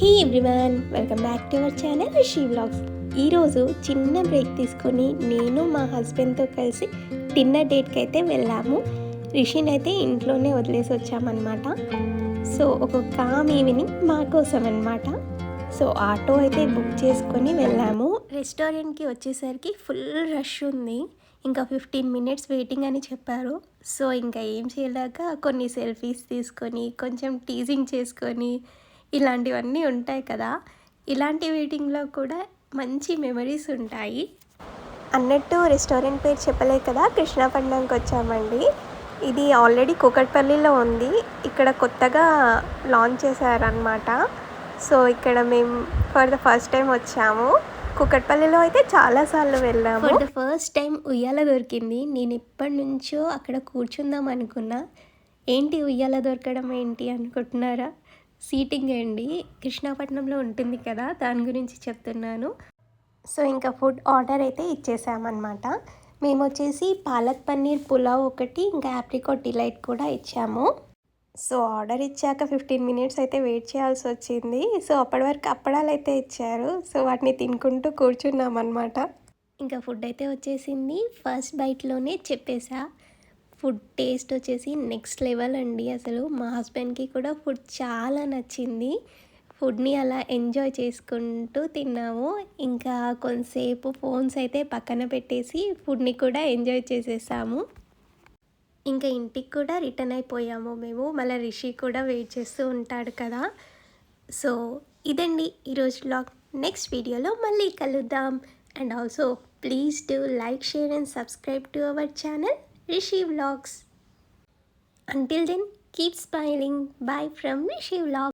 Hi everyone welcome back to our channel she vlogs ఈరోజు చిన్న break తీసుకొని నేను మా హస్బెండ్తో కలిసి డిన్నర్ డేట్కి అయితే వెళ్ళాము. రిషిని అయితే ఇంట్లోనే వదిలేసి వచ్చామన్నమాట. సో ఒక కామ్ ఈవినింగ్ మా కోసం అనమాట సో ఆటో అయితే బుక్ చేసుకొని వెళ్ళాము. రెస్టారెంట్కి వచ్చేసరికి ఫుల్ రష్ ఉంది. ఇంకా ఫిఫ్టీన్ మినిట్స్ వెయిటింగ్ అని చెప్పారు. సో ఇంకా ఏం చేయలేక కొన్ని సెల్ఫీస్ తీసుకొని కొంచెం టీజింగ్ చేసుకొని ఇలాంటివన్నీ ఉంటాయి కదా. ఇలాంటి వెయిటింగ్లో కూడా మంచి మెమరీస్ ఉంటాయి. అన్నట్టు రెస్టారెంట్ పేరు చెప్పలే కదా కృష్ణాపట్నంకి వచ్చామండి. ఇది ఆల్రెడీ కూకట్పల్లిలో ఉంది. ఇక్కడ కొత్తగా లాంచ్ చేశారనమాట సో ఇక్కడ మేము ఫర్ ద ఫస్ట్ టైం వచ్చాము. కుకట్పల్లిలో అయితే చాలాసార్లు వెళ్ళాము. ఫర్ ద ఫస్ట్ టైం ఉయ్యాల దొరికింది. నేను ఎప్పటి నుంచో అక్కడ కూర్చుందాం అనుకున్నా. ఏంటి ఉయ్యాల దొరకడం ఏంటి అనుకుంటున్నారా? సీటింగ్ అండి. కృష్ణాపట్నంలో ఉంటుంది కదా దాని గురించి చెప్తున్నాను. సో ఇంకా ఫుడ్ ఆర్డర్ అయితే ఇచ్చేసామన్నమాట. మేము వచ్చేసి పాలక్ పన్నీర్ పులావ్ ఒకటి ఇంకా ఆప్రికాట్ డిలైట్ కూడా ఇచ్చాము. సో ఆర్డర్ ఇచ్చాక ఫిఫ్టీన్ మినిట్స్ అయితే వెయిట్ చేయాల్సి వచ్చింది. సో అప్పటి వరకు అప్పడాలు అయితే ఇచ్చారు. సో వాటిని తినుకుంటూ కూర్చున్నాం అనమాట ఇంకా ఫుడ్ అయితే వచ్చేసింది. ఫస్ట్ బైట్లోనే చెప్పేసా. ఫుడ్ టేస్ట్ వచ్చేసి నెక్స్ట్ లెవెల్ అండి అసలు. మా హస్బెండ్కి కూడా ఫుడ్ చాలా నచ్చింది. ఫుడ్ని అలా ఎంజాయ్ చేసుకుంటూ తిన్నాము. ఇంకా కొంతసేపు ఫోన్స్ అయితే పక్కన పెట్టేసి ఫుడ్ని కూడా ఎంజాయ్ చేసేసాము. ఇంకా ఇంటికి కూడా రిటర్న్ అయిపోయాము మేము. మళ్ళీ రిషి కూడా వెయిట్ చేస్తూ ఉంటాడు కదా. సో ఇదండి ఈరోజు బ్లాగ్ నెక్స్ట్ వీడియోలో మళ్ళీ కలుద్దాం. And also please do like share and subscribe to our channel. Rishi Vlogs. Until then, keep smiling. Bye from Rishi Vlogs.